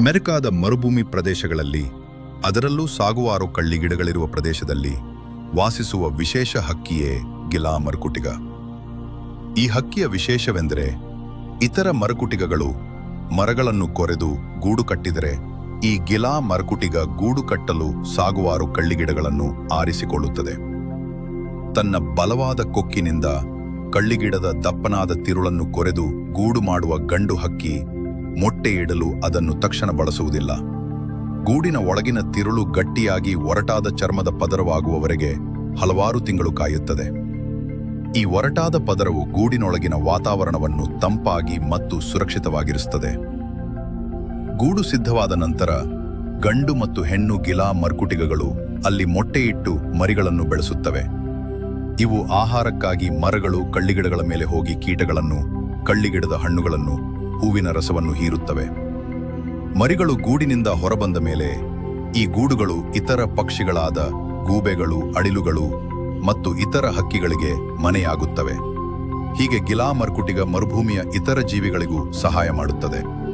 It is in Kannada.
ಅಮೆರಿಕಾದ ಮರುಭೂಮಿ ಪ್ರದೇಶಗಳಲ್ಲಿ, ಅದರಲ್ಲೂ ಸಾಗುವಾರು ಕಳ್ಳಿಗಿಡಗಳಿರುವ ಪ್ರದೇಶದಲ್ಲಿ ವಾಸಿಸುವ ವಿಶೇಷ ಹಕ್ಕಿಯೇ ಗಿಲಾ ಮರಕುಟಿಗ ಈ ಹಕ್ಕಿಯ ವಿಶೇಷವೆಂದರೆ ಇತರ ಮರಕುಟಿಗಗಳು ಮರಗಳನ್ನು ಕೊರೆದು ಗೂಡು ಕಟ್ಟಿದರೆ ಈ ಗಿಲಾ ಮರಕುಟಿಗ ಗೂಡು ಕಟ್ಟಲು ಸಾಗುವಾರು ಕಳ್ಳಿಗಿಡಗಳನ್ನು ಆರಿಸಿಕೊಳ್ಳುತ್ತದೆ. ತನ್ನ ಬಲವಾದ ಕೊಕ್ಕಿನಿಂದ ಕಳ್ಳಿಗಿಡದ ದಪ್ಪನಾದ ತಿರುಳನ್ನು ಕೊರೆದು ಗೂಡು ಮಾಡುವ ಗಂಡು ಹಕ್ಕಿ ಮೊಟ್ಟೆ ಇಡಲು ಅದನ್ನು ತಕ್ಷಣ ಬಳಸುವುದಿಲ್ಲ. ಗೂಡಿನ ಒಳಗಿನ ತಿರುಳು ಗಟ್ಟಿಯಾಗಿ ಒರಟಾದ ಚರ್ಮದ ಪದರವಾಗುವವರೆಗೆ ಹಲವಾರು ತಿಂಗಳು ಕಾಯುತ್ತದೆ. ಈ ಒರಟಾದ ಪದರವು ಗೂಡಿನೊಳಗಿನ ವಾತಾವರಣವನ್ನು ತಂಪಾಗಿ ಮತ್ತು ಸುರಕ್ಷಿತವಾಗಿರಿಸುತ್ತದೆ. ಗೂಡು ಸಿದ್ಧವಾದ ನಂತರ ಗಂಡು ಮತ್ತು ಹೆಣ್ಣು ಗಿಲಾ ಮರ್ಕುಟಿಗಗಳು ಅಲ್ಲಿ ಮೊಟ್ಟೆಯಿಟ್ಟು ಮರಿಗಳನ್ನು ಬೆಳೆಸುತ್ತವೆ. ಇವು ಆಹಾರಕ್ಕಾಗಿ ಮರಗಳು ಕಳ್ಳಿಗಿಡಗಳ ಮೇಲೆ ಹೋಗಿ ಕೀಟಗಳನ್ನು, ಕಳ್ಳಿಗಿಡದ ಹಣ್ಣುಗಳನ್ನು ಹೂವಿನ ರಸವನ್ನು ಹೀರುತ್ತವೆ. ಮರಿಗಳು ಗೂಡಿನಿಂದ ಹೊರಬಂದ ಮೇಲೆ ಈ ಗೂಡುಗಳು ಇತರ ಪಕ್ಷಿಗಳಾದ ಗೂಬೆಗಳು, ಅಳಿಲುಗಳು ಮತ್ತು ಇತರ ಹಕ್ಕಿಗಳಿಗೆ ಮನೆಯಾಗುತ್ತವೆ. ಹೀಗೆ ಗಿಲಾ ಮರ್ಕುಟಿಗ ಮರುಭೂಮಿಯ ಇತರ ಜೀವಿಗಳಿಗೂ ಸಹಾಯ ಮಾಡುತ್ತದೆ.